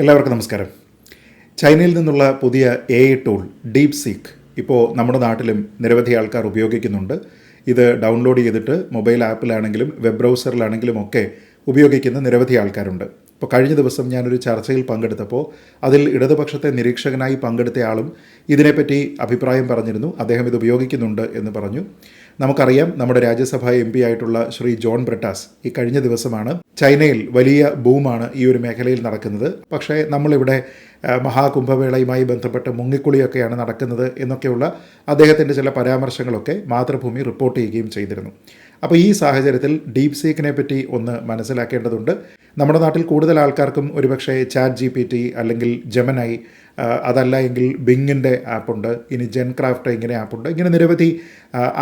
എല്ലാവർക്കും നമസ്കാരം. ചൈനയിൽ നിന്നുള്ള പുതിയ എ ടൂൾ ഡീപ് സീക്ക് ഇപ്പോൾ നമ്മുടെ നാട്ടിലും നിരവധി ആൾക്കാർ ഉപയോഗിക്കുന്നുണ്ട്. ഇത് ഡൗൺലോഡ് ചെയ്തിട്ട് മൊബൈൽ ആപ്പിലാണെങ്കിലും വെബ് ബ്രൗസറിലാണെങ്കിലും ഒക്കെ ഉപയോഗിക്കുന്ന നിരവധി ആൾക്കാരുണ്ട്. ഇപ്പോൾ കഴിഞ്ഞ ദിവസം ഞാനൊരു ചർച്ചയിൽ പങ്കെടുത്തപ്പോൾ അതിൽ ഇടതുപക്ഷത്തെ നിരീക്ഷകനായി പങ്കെടുത്തയാളും ഇതിനെപ്പറ്റി അഭിപ്രായം പറഞ്ഞിരുന്നു. അദ്ദേഹം ഇത് ഉപയോഗിക്കുന്നുണ്ട് എന്ന് പറഞ്ഞു. നമുക്കറിയാം നമ്മുടെ രാജ്യസഭാ എം ആയിട്ടുള്ള ശ്രീ ജോൺ ബ്രിട്ടാസ് ഈ കഴിഞ്ഞ ദിവസമാണ് ചൈനയിൽ വലിയ ബൂമാണ് ഈ ഒരു മേഖലയിൽ നടക്കുന്നത്. പക്ഷേ നമ്മളിവിടെ മഹാകുംഭമേളയുമായി ബന്ധപ്പെട്ട് മുങ്ങിക്കുളിയൊക്കെയാണ് നടക്കുന്നത് എന്നൊക്കെയുള്ള അദ്ദേഹത്തിന്റെ ചില പരാമർശങ്ങളൊക്കെ മാതൃഭൂമി റിപ്പോർട്ട് ചെയ്യുകയും ചെയ്തിരുന്നു. അപ്പോൾ ഈ സാഹചര്യത്തിൽ ഡീപ് സീക്കിനെ പറ്റി ഒന്ന് മനസ്സിലാക്കേണ്ടതുണ്ട്. നമ്മുടെ നാട്ടിൽ കൂടുതൽ ആൾക്കാർക്കും ഒരുപക്ഷെ ചാറ്റ് ജി പി ടി അല്ലെങ്കിൽ ജമനായി ആ, അതല്ല എങ്കിൽ ബിങ്ങിന്റെ ആപ്പുണ്ട് ഇനി ജെൻ ക്രാഫ്റ്റ് ഇങ്ങനെ ആപ്പുണ്ട് ഇങ്ങനെ നിരവധി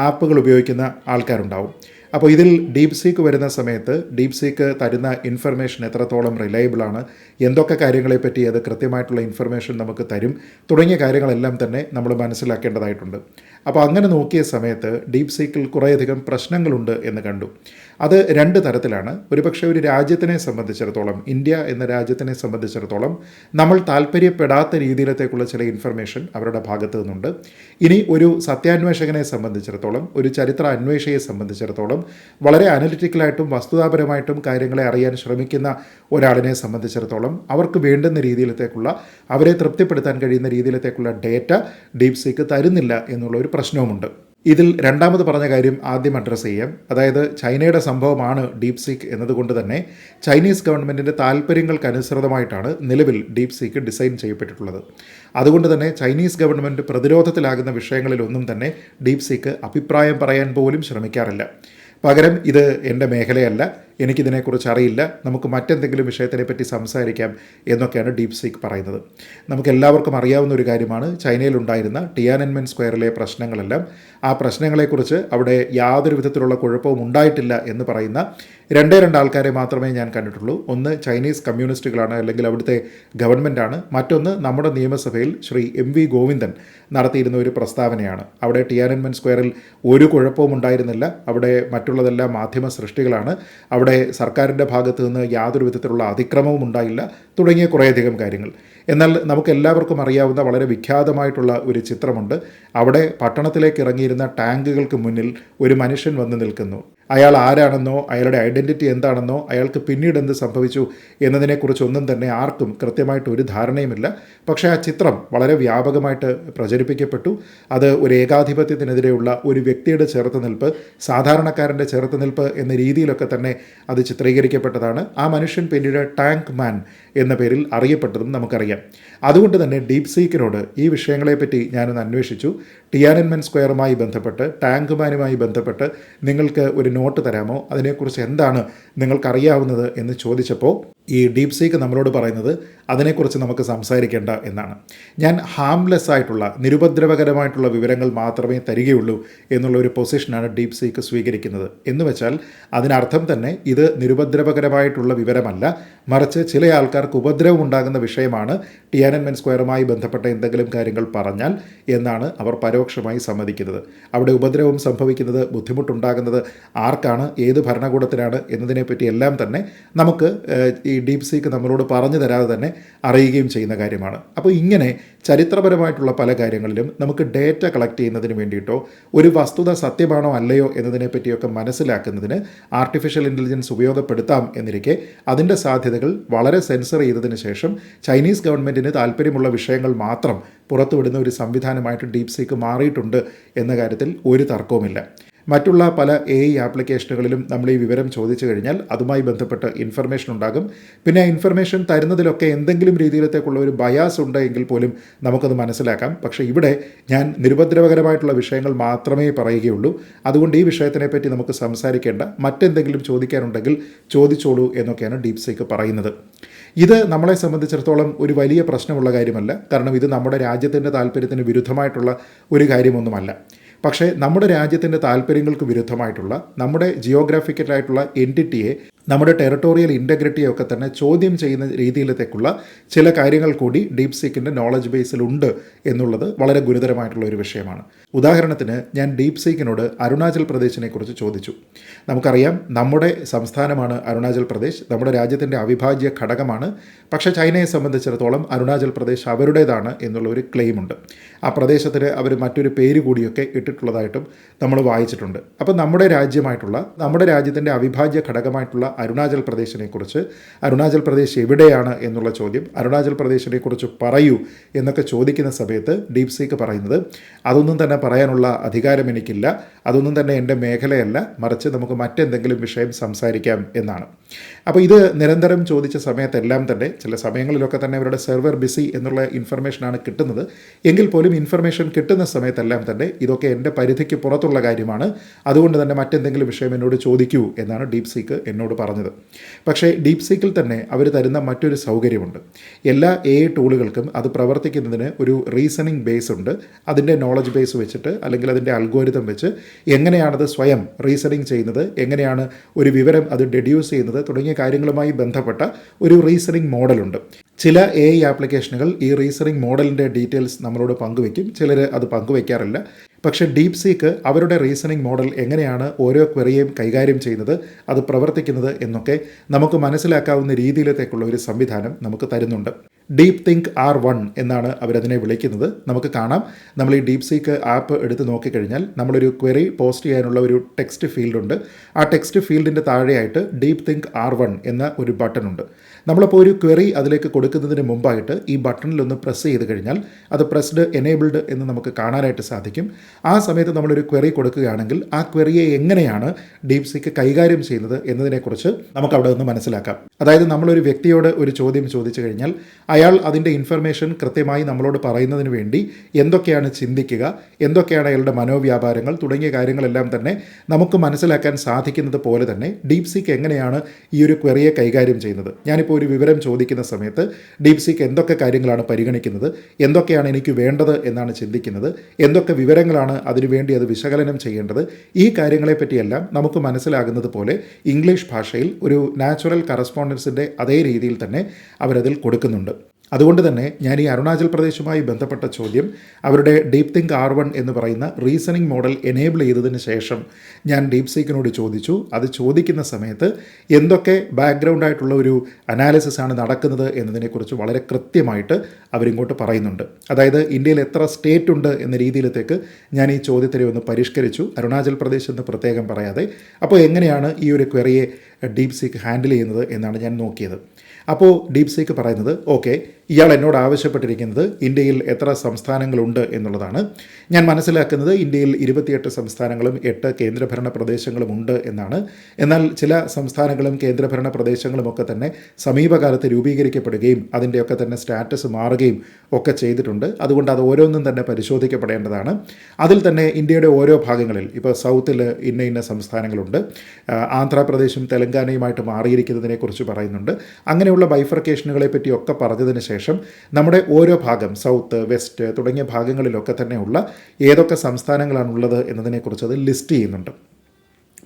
ആപ്പുകൾ ഉപയോഗിക്കുന്ന ആൾക്കാരുണ്ടാവും. അപ്പോൾ ഇതിൽ ഡീപ് സീക്ക് വരുന്ന സമയത്ത് ഡീപ് സീക്ക് തരുന്ന ഇൻഫർമേഷൻ എത്രത്തോളം റിലയബിളാണ് എന്തൊക്കെ കാര്യങ്ങളെപ്പറ്റി അത് കൃത്യമായിട്ടുള്ള ഇൻഫർമേഷൻ നമുക്ക് തരും തുടങ്ങിയ കാര്യങ്ങളെല്ലാം തന്നെ നമ്മൾ മനസ്സിലാക്കേണ്ടതായിട്ടുണ്ട്. അപ്പോൾ അങ്ങനെ നോക്കിയ സമയത്ത് ഡീപ് സീക്കിൽ കുറേയധികം പ്രശ്നങ്ങളുണ്ട് എന്ന് കണ്ടു. അത് രണ്ട് തരത്തിലാണ്. ഒരുപക്ഷെ ഒരു രാജ്യത്തിനെ സംബന്ധിച്ചിടത്തോളം ഇന്ത്യ എന്ന രാജ്യത്തിനെ സംബന്ധിച്ചിടത്തോളം നമ്മൾ താല്പര്യപ്പെടാത്ത രീതിയിലത്തേക്കുള്ള ചില ഇൻഫർമേഷൻ അവരുടെ ഭാഗത്ത് നിന്നുണ്ട്. ഇനി ഒരു സത്യാന്വേഷകനെ സംബന്ധിച്ചിടത്തോളം ഒരു ചരിത്ര അന്വേഷയെ സംബന്ധിച്ചിടത്തോളം വളരെ അനലിറ്റിക്കലായിട്ടും വസ്തുതാപരമായിട്ടും കാര്യങ്ങളെ അറിയാൻ ശ്രമിക്കുന്ന ഒരാളിനെ സംബന്ധിച്ചിടത്തോളം അവർക്ക് വേണ്ടുന്ന രീതിയിലത്തേക്കുള്ള അവരെ തൃപ്തിപ്പെടുത്താൻ കഴിയുന്ന രീതിയിലത്തേക്കുള്ള ഡേറ്റ ഡീപ് സീക്ക് തരുന്നില്ല എന്നുള്ള ഒരു പ്രശ്നവുമുണ്ട്. ഇതിൽ രണ്ടാമത് പറഞ്ഞ കാര്യം ആദ്യം അഡ്രസ്സ് ചെയ്യാം അതായത് ചൈനയുടെ സംഭവമാണ് ഡീപ് സീക്ക് എന്നതുകൊണ്ട് തന്നെ ചൈനീസ് ഗവൺമെന്റിന്റെ താല്പര്യങ്ങൾക്കനുസൃതമായിട്ടാണ് നിലവിൽ ഡീപ് സീക്ക് ഡിസൈൻ ചെയ്യപ്പെട്ടിട്ടുള്ളത്. അതുകൊണ്ട് തന്നെ ചൈനീസ് ഗവൺമെന്റ് പ്രതിരോധത്തിലാകുന്ന വിഷയങ്ങളിലൊന്നും തന്നെ ഡീപ് സീക്ക് അഭിപ്രായം പറയാൻ പോലും ശ്രമിക്കാറില്ല. പകരം ഇത് എന്റെ മേഖലയല്ല എനിക്കിതിനെക്കുറിച്ച് അറിയില്ല നമുക്ക് മറ്റെന്തെങ്കിലും വിഷയത്തിനെ പറ്റി സംസാരിക്കാം എന്നൊക്കെയാണ് ഡീപ് സീക്ക് പറയുന്നത്. നമുക്ക് എല്ലാവർക്കും അറിയാവുന്ന ഒരു കാര്യമാണ് ചൈനയിലുണ്ടായിരുന്ന ടിയാനൻമെൻ സ്ക്വയറിലെ പ്രശ്നങ്ങളെല്ലാം. ആ പ്രശ്നങ്ങളെക്കുറിച്ച് അവിടെ യാതൊരു വിധത്തിലുള്ള കുഴപ്പവും ഉണ്ടായിട്ടില്ല എന്ന് പറയുന്ന രണ്ടേ രണ്ട് ആൾക്കാരെ മാത്രമേ ഞാൻ കണ്ടിട്ടുള്ളൂ. ഒന്ന് ചൈനീസ് കമ്മ്യൂണിസ്റ്റുകളാണ് അല്ലെങ്കിൽ അവിടുത്തെ ഗവൺമെന്റാണ് മറ്റൊന്ന് നമ്മുടെ നിയമസഭയിൽ ശ്രീ എം വി ഗോവിന്ദൻ നടത്തിയിരുന്ന ഒരു പ്രസ്താവനയാണ്. അവിടെ ടിയാനൻമെൻ സ്ക്വയറിൽ ഒരു കുഴപ്പവും ഉണ്ടായിരുന്നില്ല. അവിടെ മറ്റുള്ളതെല്ലാം മാധ്യമ സൃഷ്ടികളാണ്. അവിടെ സർക്കാരിന്റെ ഭാഗത്തു നിന്ന് യാതൊരു വിധത്തിലുള്ള അതിക്രമവും ഉണ്ടായില്ല. തുടങ്ങിയ കുറേയധികം കാര്യങ്ങൾ. എന്നാൽ നമുക്ക് എല്ലാവർക്കും അറിയാവുന്ന വളരെ വിഖ്യാതമായിട്ടുള്ള ഒരു ചിത്രമുണ്ട്. അവിടെ പട്ടണത്തിലേക്ക് ഇറങ്ങിയിരുന്ന ടാങ്കുകൾക്ക് മുന്നിൽ ഒരു മനുഷ്യൻ വന്ന് നിൽക്കുന്നു. അയാൾ ആരാണെന്നോ അയാളുടെ ഐഡന്റിറ്റി എന്താണെന്നോ അയാൾക്ക് പിന്നീട് എന്ത് സംഭവിച്ചു എന്നതിനെക്കുറിച്ചൊന്നും തന്നെ ആർക്കും കൃത്യമായിട്ട് ഒരു ധാരണയുമില്ല. പക്ഷേ ആ ചിത്രം വളരെ വ്യാപകമായിട്ട് പ്രചരിപ്പിക്കപ്പെട്ടു. അത് ഒരു ഏകാധിപത്യത്തിനെതിരെയുള്ള ഒരു വ്യക്തിയുടെ ചെറുത്തുനിൽപ്പ് സാധാരണക്കാരന്റെ ചെറുത്തുനിൽപ്പ് എന്ന രീതിയിലൊക്കെ തന്നെ അത് ചിത്രീകരിക്കപ്പെട്ടതാണ്. ആ മനുഷ്യൻ പിന്നീട് ടാങ്ക് മാൻ എന്ന പേരിൽ അറിയപ്പെട്ടതും നമുക്കറിയാം. അതുകൊണ്ട് തന്നെ ഡീപ് സീക്കിനോട് ഈ വിഷയങ്ങളെപ്പറ്റി ഞാനൊന്ന് അന്വേഷിച്ചു. ടിയാനൻമെൻ സ്ക്വയറുമായി ബന്ധപ്പെട്ട് ടാങ്ക്മാനുമായി ബന്ധപ്പെട്ട് നിങ്ങൾക്ക് ഒരു നോട്ട് തരാമോ? അതിനെക്കുറിച്ച് എന്താണ് നിങ്ങൾക്കറിയാവുന്നത് എന്ന് ചോദിച്ചപ്പോൾ ഈ ഡീപ് സീക്ക് നമ്മളോട് പറയുന്നത് അതിനെക്കുറിച്ച് നമുക്ക് സംസാരിക്കേണ്ട എന്നാണ്. ഞാൻ ഹാംലെസ് ആയിട്ടുള്ള നിരുപദ്രവകരമായിട്ടുള്ള വിവരങ്ങൾ മാത്രമേ തരികയുള്ളൂ എന്നുള്ള ഒരു പൊസിഷനാണ് ഡീപ് സീക്ക് സ്വീകരിക്കുന്നത്. എന്ന് വെച്ചാൽ അതിനർത്ഥം തന്നെ ഇത് നിരുപദ്രവകരമായിട്ടുള്ള വിവരമല്ല. മറിച്ച് ചില ആൾക്കാർക്ക് ഉപദ്രവം ഉണ്ടാകുന്ന വിഷയമാണ് ടിയാനൻമെൻ സ്ക്വയറുമായി ബന്ധപ്പെട്ട എന്തെങ്കിലും കാര്യങ്ങൾ പറഞ്ഞാൽ എന്നാണ് അവർ പരോക്ഷമായി സമ്മതിക്കുന്നത്. അവിടെ ഉപദ്രവം സംഭവിക്കുന്നത് ബുദ്ധിമുട്ടുണ്ടാകുന്നത് ആർക്കാണ് ഏത് ഭരണകൂടത്തിനാണ് എന്നതിനെപ്പറ്റി എല്ലാം തന്നെ നമുക്ക് ഈ ഡീപ് സീക്ക് നമ്മളോട് പറഞ്ഞു തരാതെ തന്നെ അറിയുകയും ചെയ്യുന്ന കാര്യമാണ്. അപ്പോൾ ഇങ്ങനെ ചരിത്രപരമായിട്ടുള്ള പല കാര്യങ്ങളിലും നമുക്ക് ഡേറ്റ കളക്ട് ചെയ്യുന്നതിന് വേണ്ടിയിട്ടോ ഒരു വസ്തുത സത്യമാണോ അല്ലയോ എന്നതിനെപ്പറ്റിയൊക്കെ മനസ്സിലാക്കുന്നതിന് ആർട്ടിഫിഷ്യൽ ഇന്റലിജൻസ് ഉപയോഗപ്പെടുത്താം എന്നിരിക്കെ അതിന്റെ സാധ്യതകൾ വളരെ സെൻസർ ചെയ്തതിന് ശേഷം ചൈനീസ് ഗവൺമെന്റിന് താല്പര്യമുള്ള വിഷയങ്ങൾ മാത്രം പുറത്തുവിടുന്ന ഒരു സംവിധാനമായിട്ട് ഡീപ് സീക്ക് മാറിയിട്ടുണ്ട് എന്ന കാര്യത്തിൽ ഒരു തർക്കവുമില്ല. മറ്റുള്ള പല എ ഐ ആപ്ലിക്കേഷനുകളിലും നമ്മൾ ഈ വിവരം ചോദിച്ചു കഴിഞ്ഞാൽ അതുമായി ബന്ധപ്പെട്ട് ഇൻഫർമേഷൻ ഉണ്ടാകും. പിന്നെ ആ ഇൻഫർമേഷൻ തരുന്നതിലൊക്കെ എന്തെങ്കിലും രീതിയിലത്തേക്കുള്ള ഒരു ബയാസ് ഉണ്ട് എങ്കിൽ പോലും നമുക്കത് മനസ്സിലാക്കാം. പക്ഷേ ഇവിടെ ഞാൻ നിരുപദ്രവകരമായിട്ടുള്ള വിഷയങ്ങൾ മാത്രമേ പറയുകയുള്ളൂ. അതുകൊണ്ട് ഈ വിഷയത്തിനെ പറ്റി നമുക്ക് സംസാരിക്കേണ്ട മറ്റെന്തെങ്കിലും ചോദിക്കാനുണ്ടെങ്കിൽ ചോദിച്ചോളൂ എന്നൊക്കെയാണ് ഡീപ് സീക്ക് പറയുന്നത്. ഇത് നമ്മളെ സംബന്ധിച്ചിടത്തോളം ഒരു വലിയ പ്രശ്നമുള്ള കാര്യമല്ല. കാരണം ഇത് നമ്മുടെ രാജ്യത്തിന്റെ താല്പര്യത്തിന് വിരുദ്ധമായിട്ടുള്ള ഒരു കാര്യമൊന്നുമല്ല. പക്ഷേ നമ്മുടെ രാജ്യത്തിന്റെ താല്പര്യങ്ങൾക്ക് വിരുദ്ധമായിട്ടുള്ള നമ്മുടെ ജിയോഗ്രാഫിക്കലായിട്ടുള്ള എന്റിറ്റിയെ നമ്മുടെ ടെറിട്ടോറിയൽ ഇന്റഗ്രിറ്റിയൊക്കെ തന്നെ ചോദ്യം ചെയ്യുന്ന രീതിയിലത്തേക്കുള്ള ചില കാര്യങ്ങൾ കൂടി ഡീപ് സീക്കിന്റെ നോളജ് ബേസിലുണ്ട് എന്നുള്ളത് വളരെ ഗുരുതരമായിട്ടുള്ള ഒരു വിഷയമാണ്. ഉദാഹരണത്തിന് ഞാൻ ഡീപ് സീക്കിനോട് അരുണാചൽ പ്രദേശിനെ കുറിച്ച് ചോദിച്ചു. നമുക്കറിയാം നമ്മുടെ സംസ്ഥാനമാണ് അരുണാചൽ പ്രദേശ് നമ്മുടെ രാജ്യത്തിന്റെ അവിഭാജ്യ ഘടകമാണ് പക്ഷേ ചൈനയെ സംബന്ധിച്ചിടത്തോളം അരുണാചൽ പ്രദേശ് അവരുടേതാണ് എന്നുള്ള ഒരു ക്ലെയിമുണ്ട് ആ പ്രദേശത്തിന് അവർ മറ്റൊരു പേര് കൂടിയൊക്കെ ഇട്ടിട്ടുള്ളതായിട്ടും നമ്മൾ വായിച്ചിട്ടുണ്ട്. അപ്പോൾ നമ്മുടെ രാജ്യമായിട്ടുള്ള നമ്മുടെ രാജ്യത്തിന്റെ അവിഭാജ്യ ഘടകമായിട്ടുള്ള അരുണാചൽ പ്രദേശിനെ കുറിച്ച് അരുണാചൽ പ്രദേശ് എവിടെയാണ് എന്നുള്ള ചോദ്യം. അരുണാചൽ പ്രദേശിനെ കുറിച്ച് പറയൂ എന്നൊക്കെ ചോദിക്കുന്ന സമയത്ത് ഡീപ് സീക്ക് പറയുന്നത് അതൊന്നും തന്നെ പറയാനുള്ള അധികാരം എനിക്കില്ല. അതൊന്നും തന്നെ എന്റെ മേഖലയല്ല. മറിച്ച് നമുക്ക് മറ്റെന്തെങ്കിലും വിഷയം സംസാരിക്കാം എന്നാണ്. അപ്പോൾ ഇത് നിരന്തരം ചോദിച്ച സമയത്തെല്ലാം തന്നെ ചില സമയങ്ങളിലൊക്കെ തന്നെ അവരുടെ സെർവർ ബിസി എന്നുള്ള ഇൻഫർമേഷനാണ് കിട്ടുന്നത്. എങ്കിൽ പോലും ഇൻഫർമേഷൻ കിട്ടുന്ന സമയത്തെല്ലാം തന്നെ ഇതൊക്കെ എന്റെ പരിധിക്ക് പുറത്തുള്ള കാര്യമാണ്. അതുകൊണ്ട് തന്നെ മറ്റെന്തെങ്കിലും വിഷയം എന്നോട് ചോദിക്കൂ എന്നാണ് ഡീപ് സീക്ക് എന്നോട് പറഞ്ഞത്. പക്ഷേ ഡീപ് സീക്കിൽ തന്നെ അവർ തരുന്ന മറ്റൊരു സൗകര്യമുണ്ട്. എല്ലാ എ ടൂളുകൾക്കും അത് പ്രവർത്തിക്കുന്നതിന് ഒരു റീസണിങ് ബേസ് ഉണ്ട്. അതിന്റെ നോളജ് ബേസ് വെച്ചിട്ട് അല്ലെങ്കിൽ അതിന്റെ അൽഗോരിതം വെച്ച് എങ്ങനെയാണത് സ്വയം റീസണിങ് ചെയ്യുന്നത് എങ്ങനെയാണ് ഒരു വിവരം അത് ഡെഡ്യൂസ് ചെയ്യുന്നത് തുടങ്ങിയ കാര്യങ്ങളുമായി ബന്ധപ്പെട്ട ഒരു റീസണിങ് മോഡലുണ്ട് ചില എ ഐ ആപ്ലിക്കേഷനുകൾ ഈ റീസണിങ് മോഡലിന്റെ ഡീറ്റെയിൽസ് നമ്മളോട് പങ്കുവയ്ക്കും ചിലർ അത് പങ്കുവയ്ക്കാറില്ല പക്ഷേ ഡീപ് സീക്ക് അവരുടെ റീസണിങ് മോഡൽ എങ്ങനെയാണ് ഓരോ ക്വറിയെയും കൈകാര്യം ചെയ്യുന്നത് അത് പ്രവർത്തിക്കുന്നത് എന്നൊക്കെ നമുക്ക് മനസ്സിലാക്കാവുന്ന രീതിയിലത്തേക്കുള്ള ഒരു സംവിധാനം നമുക്ക് തരുന്നുണ്ട്. ഡീപ് തിങ്ക് ആർ വൺ എന്നാണ് അവരതിനെ വിളിക്കുന്നത്. നമുക്ക് കാണാം. നമ്മൾ ഈ ഡീപ് സീക്ക് ആപ്പ് എടുത്ത് നോക്കിക്കഴിഞ്ഞാൽ നമ്മളൊരു ക്വറി പോസ്റ്റ് ചെയ്യാനുള്ള ഒരു ടെക്സ്റ്റ് ഫീൽഡുണ്ട്. ആ ടെക്സ്റ്റ് ഫീൽഡിന്റെ താഴെയായിട്ട് ഡീപ് തിങ്ക് ആർ വൺ എന്ന ഒരു ബട്ടൺ ഉണ്ട് നമ്മളിപ്പോൾ ഒരു ക്വറി അതിലേക്ക് കൊടുക്കുന്നതിന് മുമ്പായിട്ട് ഈ ബട്ടണിൽ ഒന്ന് പ്രസ് ചെയ്ത് കഴിഞ്ഞാൽ അത് പ്രസ്ഡ് എനേബിൾഡ് എന്ന് നമുക്ക് കാണാനായിട്ട് സാധിക്കും. ആ സമയത്ത് നമ്മളൊരു ക്വറി കൊടുക്കുകയാണെങ്കിൽ ആ ക്വറിയെ എങ്ങനെയാണ് ഡീപ് സിക്ക് കൈകാര്യം ചെയ്യുന്നത് എന്നതിനെക്കുറിച്ച് നമുക്ക് അവിടെ നിന്ന് മനസ്സിലാക്കാം. അതായത് നമ്മളൊരു വ്യക്തിയോട് ഒരു ചോദ്യം ചോദിച്ചു കഴിഞ്ഞാൽ അയാൾ അതിന്റെ ഇൻഫർമേഷൻ കൃത്യമായി നമ്മളോട് പറയുന്നതിന് വേണ്ടി എന്തൊക്കെയാണ് ചിന്തിക്കുക എന്തൊക്കെയാണ് അയാളുടെ മനോവ്യാപാരങ്ങൾ തുടങ്ങിയ കാര്യങ്ങളെല്ലാം തന്നെ നമുക്ക് മനസ്സിലാക്കാൻ സാധിക്കുന്നത് പോലെ തന്നെ ഡീപ് സിക്ക് എങ്ങനെയാണ് ഈ ഒരു ക്വറിയെ കൈകാര്യം ചെയ്യുന്നത്. ഞാനിപ്പോൾ ഒരു വിവരം ചോദിക്കുന്ന സമയത്ത് ഡീപ് സീക്ക് എന്തൊക്കെ കാര്യങ്ങളാണ് പരിഗണിക്കുന്നത്? എന്തൊക്കെയാണ് എനിക്ക് വേണ്ടത് എന്നാണ് ചിന്തിക്കുന്നത്? എന്തൊക്കെ വിവരങ്ങളാണ് അതിനുവേണ്ടി അത് വിശകലനം ചെയ്യേണ്ടത്? ഈ കാര്യങ്ങളെപ്പറ്റിയെല്ലാം നമുക്ക് മനസ്സിലാകുന്നത് പോലെ ഇംഗ്ലീഷ് ഭാഷയിൽ ഒരു നാച്ചുറൽ കറസ്പോണ്ടൻസിന്റെ അതേ രീതിയിൽ തന്നെ അവരതിൽ കൊടുക്കുന്നുണ്ട്. അതുകൊണ്ട് തന്നെ ഞാൻ ഈ അരുണാചൽ പ്രദേശുമായി ബന്ധപ്പെട്ട ചോദ്യം അവരുടെ ഡീപ് തിങ്ക് ആർ വൺ എന്ന് പറയുന്ന റീസണിങ് മോഡൽ എനേബിൾ ചെയ്തതിന് ശേഷം ഞാൻ ഡീപ് സീക്കിനോട് ചോദിച്ചു. അത് ചോദിക്കുന്ന സമയത്ത് എന്തൊക്കെ ബാക്ക്ഗ്രൗണ്ട് ആയിട്ടുള്ള ഒരു അനാലിസിസ് ആണ് നടക്കുന്നത് എന്നതിനെക്കുറിച്ച് വളരെ കൃത്യമായിട്ട് അവരിങ്ങോട്ട് പറയുന്നുണ്ട്. അതായത് ഇന്ത്യയിൽ എത്ര സ്റ്റേറ്റ് ഉണ്ട് എന്ന രീതിയിലത്തേക്ക് ഞാൻ ഈ ചോദ്യത്തിനെ ഒന്ന് പരിഷ്കരിച്ചു. അരുണാചൽ പ്രദേശ് എന്ന് പ്രത്യേകം പറയാതെ. അപ്പോൾ എങ്ങനെയാണ് ഈ ഒരു ക്വറിയെ ഡീപ് സീക്ക് ഹാൻഡിൽ ചെയ്യുന്നത് എന്നാണ് ഞാൻ നോക്കിയത്. അപ്പോൾ ഡീപ് സീക്ക് പറയുന്നത് ഓക്കെ ഇയാൾ എന്നോട് ആവശ്യപ്പെട്ടിരിക്കുന്നത് ഇന്ത്യയിൽ എത്ര സംസ്ഥാനങ്ങളുണ്ട് എന്നുള്ളതാണ്. ഞാൻ മനസ്സിലാക്കുന്നത് ഇന്ത്യയിൽ ഇരുപത്തിയെട്ട് സംസ്ഥാനങ്ങളും എട്ട് കേന്ദ്രഭരണ പ്രദേശങ്ങളും ഉണ്ട് എന്നാണ്. എന്നാൽ ചില സംസ്ഥാനങ്ങളും കേന്ദ്രഭരണ പ്രദേശങ്ങളുമൊക്കെ തന്നെ സമീപകാലത്ത് രൂപീകരിക്കപ്പെടുകയും അതിന്റെയൊക്കെ തന്നെ സ്റ്റാറ്റസ് മാറുകയും ഒക്കെ ചെയ്തിട്ടുണ്ട്. അതുകൊണ്ട് അത് ഓരോന്നും തന്നെ പരിശോധിക്കപ്പെടേണ്ടതാണ്. അതിൽ തന്നെ ഇന്ത്യയുടെ ഓരോ ഭാഗങ്ങളിൽ ഇപ്പോൾ സൗത്തിൽ ഇന്ന ഇന്ന സംസ്ഥാനങ്ങളുണ്ട്. ആന്ധ്രാപ്രദേശും തെലങ്കാനയുമായിട്ട് മാറിയിരിക്കുന്നതിനെക്കുറിച്ച് പറയുന്നുണ്ട്. അങ്ങനെയുള്ള ബൈഫർക്കേഷനുകളെ പറ്റിയൊക്കെ പറഞ്ഞതിന് ശേഷം നമ്മുടെ ഓരോ ഭാഗം സൗത്ത് വെസ്റ്റ് തുടങ്ങിയ ഭാഗങ്ങളിലൊക്കെ തന്നെയുള്ള ഏതൊക്കെ സംസ്ഥാനങ്ങളാണുള്ളത് എന്നതിനെക്കുറിച്ച് അത് ലിസ്റ്റ് ചെയ്യുന്നുണ്ട്.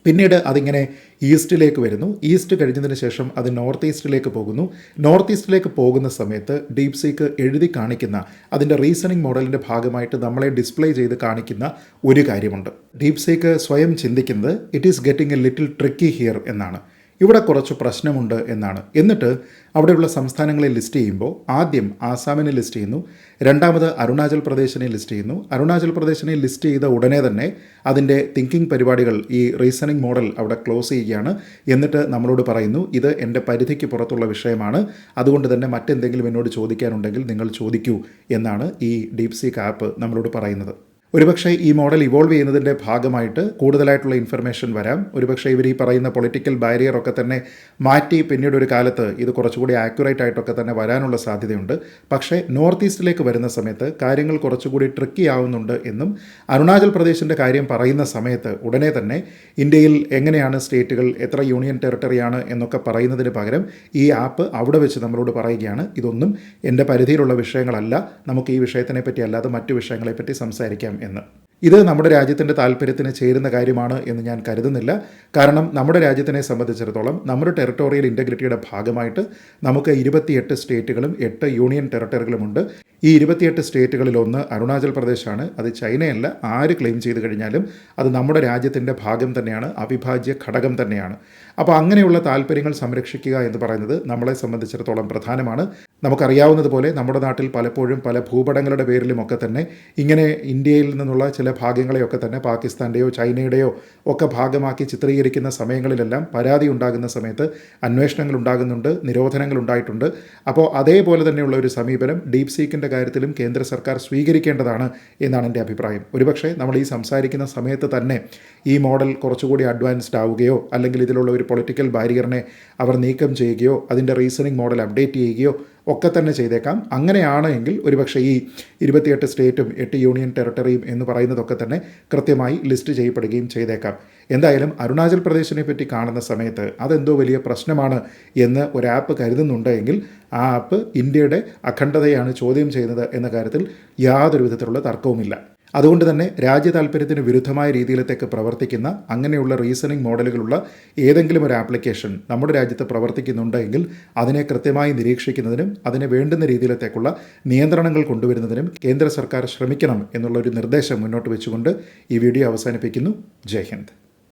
പിന്നീട് അതിങ്ങനെ ഈസ്റ്റിലേക്ക് വരുന്നു. ഈസ്റ്റ് കഴിഞ്ഞതിന് ശേഷം അത് നോർത്ത് ഈസ്റ്റിലേക്ക് പോകുന്നു. നോർത്ത് ഈസ്റ്റിലേക്ക് പോകുന്ന സമയത്ത് ഡീപ് സീക്ക് എഴുതി കാണിക്കുന്ന അതിന്റെ റീസണിങ് മോഡലിന്റെ ഭാഗമായിട്ട് നമ്മളെ ഡിസ്പ്ലേ ചെയ്ത് കാണിക്കുന്ന ഒരു കാര്യമുണ്ട്. ഡീപ് സീക്ക് സ്വയം ചിന്തിക്കുന്നത് it is getting a little tricky here എന്നാണ്. ഇവിടെ കുറച്ച് പ്രശ്നമുണ്ട് എന്നാണ്. എന്നിട്ട് അവിടെയുള്ള സംസ്ഥാനങ്ങളെ ലിസ്റ്റ് ചെയ്യുമ്പോൾ ആദ്യം ആസാമിനെ ലിസ്റ്റ് ചെയ്യുന്നു. രണ്ടാമത് അരുണാചൽ പ്രദേശിനെ ലിസ്റ്റ് ചെയ്യുന്നു. അരുണാചൽ പ്രദേശിനെ ലിസ്റ്റ് ചെയ്ത ഉടനെ തന്നെ അതിന്റെ തിങ്കിങ് പരിപാടികൾ ഈ റീസണിങ് മോഡൽ അവിടെ ക്ലോസ് ചെയ്യുകയാണ്. എന്നിട്ട് നമ്മളോട് പറയുന്നു ഇത് എന്റെ പരിധിക്ക് പുറത്തുള്ള വിഷയമാണ്. അതുകൊണ്ട് തന്നെ മറ്റെന്തെങ്കിലും എന്നോട് ചോദിക്കാനുണ്ടെങ്കിൽ നിങ്ങൾ ചോദിക്കൂ എന്നാണ് ഈ ഡീപ് സീക്ക് ആപ്പ് നമ്മളോട് പറയുന്നത്. ഒരുപക്ഷെ ഈ മോഡൽ ഇവോൾവ് ചെയ്യുന്നതിന്റെ ഭാഗമായിട്ട് കൂടുതലായിട്ടുള്ള ഇൻഫർമേഷൻ വരാം. ഒരുപക്ഷെ ഇവർ ഈ പറയുന്ന പൊളിറ്റിക്കൽ ബാരിയർ ഒക്കെ തന്നെ മാറ്റി പിന്നീട് ഒരു കാലത്ത് ഇത് കുറച്ചുകൂടി ആക്യുറേറ്റ് ആയിട്ടൊക്കെ തന്നെ വരാനുള്ള സാധ്യതയുണ്ട്. പക്ഷേ നോർത്ത് ഈസ്റ്റിലേക്ക് വരുന്ന സമയത്ത് കാര്യങ്ങൾ കുറച്ചുകൂടി ട്രിക്കി ആവുന്നുണ്ട് എന്നും അരുണാചൽ പ്രദേശിന്റെ കാര്യം പറയുന്ന സമയത്ത് ഉടനെ തന്നെ ഇന്ത്യയിൽ എങ്ങനെയാണ് സ്റ്റേറ്റുകൾ എത്ര യൂണിയൻ ടെറിട്ടറിയാണ് എന്നൊക്കെ പറയുന്നതിന് പകരം ഈ ആപ്പ് അവിടെ വെച്ച് നമ്മളോട് പറയുകയാണ്. ഇതൊന്നും എന്റെ പരിധിയിലുള്ള വിഷയങ്ങളല്ല. നമുക്ക് ഈ വിഷയത്തിനെ പറ്റി അല്ലാതെ മറ്റു വിഷയങ്ങളെപ്പറ്റി സംസാരിക്കാം എന്ന്. ഇത് നമ്മുടെ രാജ്യത്തിന്റെ താല്പര്യത്തിന് ചേരുന്ന കാര്യമാണ് എന്ന് ഞാൻ കരുതുന്നില്ല. കാരണം നമ്മുടെ രാജ്യത്തിനെ സംബന്ധിച്ചിടത്തോളം നമ്മുടെ ടെറിട്ടോറിയൽ ഇന്റഗ്രിറ്റിയുടെ ഭാഗമായിട്ട് നമുക്ക് ഇരുപത്തിയെട്ട് സ്റ്റേറ്റുകളും എട്ട് യൂണിയൻ ടെറിട്ടറികളുമുണ്ട് ഈ ഇരുപത്തിയെട്ട് സ്റ്റേറ്റുകളിൽ ഒന്ന് അരുണാചൽ പ്രദേശാണ്. അത് ചൈനയല്ല. ആര് ക്ലെയിം ചെയ്ത് കഴിഞ്ഞാലും അത് നമ്മുടെ രാജ്യത്തിന്റെ ഭാഗം തന്നെയാണ്. അവിഭാജ്യ ഘടകം തന്നെയാണ്. അപ്പോൾ അങ്ങനെയുള്ള താല്പര്യങ്ങൾ സംരക്ഷിക്കുക എന്ന് പറയുന്നത് നമ്മളെ സംബന്ധിച്ചിടത്തോളം പ്രധാനമാണ്. നമുക്കറിയാവുന്നതുപോലെ നമ്മുടെ നാട്ടിൽ പലപ്പോഴും പല ഭൂപടങ്ങളുടെ പേരിലുമൊക്കെ തന്നെ ഇങ്ങനെ ഇന്ത്യയിൽ നിന്നുള്ള ചില ഭാഗങ്ങളെയൊക്കെ തന്നെ പാകിസ്ഥാന്റെയോ ചൈനയുടെയോ ഒക്കെ ഭാഗമാക്കി ചിത്രീകരിക്കുന്ന സമയങ്ങളിലെല്ലാം പരാതി ഉണ്ടാകുന്ന സമയത്ത് അന്വേഷണങ്ങൾ ഉണ്ടാകുന്നുണ്ട് നിരോധനങ്ങൾ ഉണ്ടായിട്ടുണ്ട്. അപ്പോൾ അതേപോലെ തന്നെയുള്ള ഒരു സമീപനം ഡീപ് സീക്കിന്റെ കാര്യത്തിലും കേന്ദ്ര സർക്കാർ സ്വീകരിക്കേണ്ടതാണ് എന്നാണ് എന്റെ അഭിപ്രായം. ഒരുപക്ഷെ നമ്മൾ ഈ സംസാരിക്കുന്ന സമയത്ത് തന്നെ ഈ മോഡൽ കുറച്ചുകൂടി അഡ്വാൻസ്ഡ് ആവുകയോ അല്ലെങ്കിൽ ഇതിലുള്ള ഒരു പൊളിറ്റിക്കൽ ബാരിയറിനെ അവർ നീക്കം ചെയ്യുകയോ അതിന്റെ റീസണിങ് മോഡൽ അപ്ഡേറ്റ് ചെയ്യുകയോ ഒക്കെ തന്നെ ചെയ്തേക്കാം. അങ്ങനെയാണ് എങ്കിൽ ഒരുപക്ഷെ ഈ ഇരുപത്തിയെട്ട് സ്റ്റേറ്റും എട്ട് യൂണിയൻ ടെറിട്ടറിയും എന്ന് പറയുന്നതൊക്കെ തന്നെ കൃത്യമായി ലിസ്റ്റ് ചെയ്യപ്പെടുകയും ചെയ്തേക്കാം. എന്തായാലും അരുണാചൽ പ്രദേശിനെ പറ്റി കാണുന്ന സമയത്ത് അതെന്തോ വലിയ പ്രശ്നമാണ് എന്ന് ഒരു ആപ്പ് കരുതുന്നുണ്ടെങ്കിൽ ആ ആപ്പ് ഇന്ത്യയുടെ അഖണ്ഡതയാണ് ചോദ്യം ചെയ്യുന്നത് എന്ന കാര്യത്തിൽ യാതൊരു വിധത്തിലുള്ള തർക്കവുമില്ല. അതുകൊണ്ട് തന്നെ രാജ്യ താല്പര്യത്തിന് വിരുദ്ധമായ രീതിയിലത്തേക്ക് പ്രവർത്തിക്കുന്ന അങ്ങനെയുള്ള റീസണിങ് മോഡലുകളുള്ള ഏതെങ്കിലും ഒരു ആപ്ലിക്കേഷൻ നമ്മുടെ രാജ്യത്ത് പ്രവർത്തിക്കുന്നുണ്ടെങ്കിൽ അതിനെ കൃത്യമായി നിരീക്ഷിക്കുന്നതിനും അതിനെ വേണ്ടുന്ന രീതിയിലത്തേക്കുള്ള നിയന്ത്രണങ്ങൾ കൊണ്ടുവരുന്നതിനും കേന്ദ്ര സർക്കാർ ശ്രമിക്കണം എന്നുള്ള ഒരു നിർദ്ദേശം മുന്നോട്ട് വെച്ചുകൊണ്ട് ഈ വീഡിയോ അവസാനിപ്പിക്കുന്നു. ജയ് ഹിന്ദ്.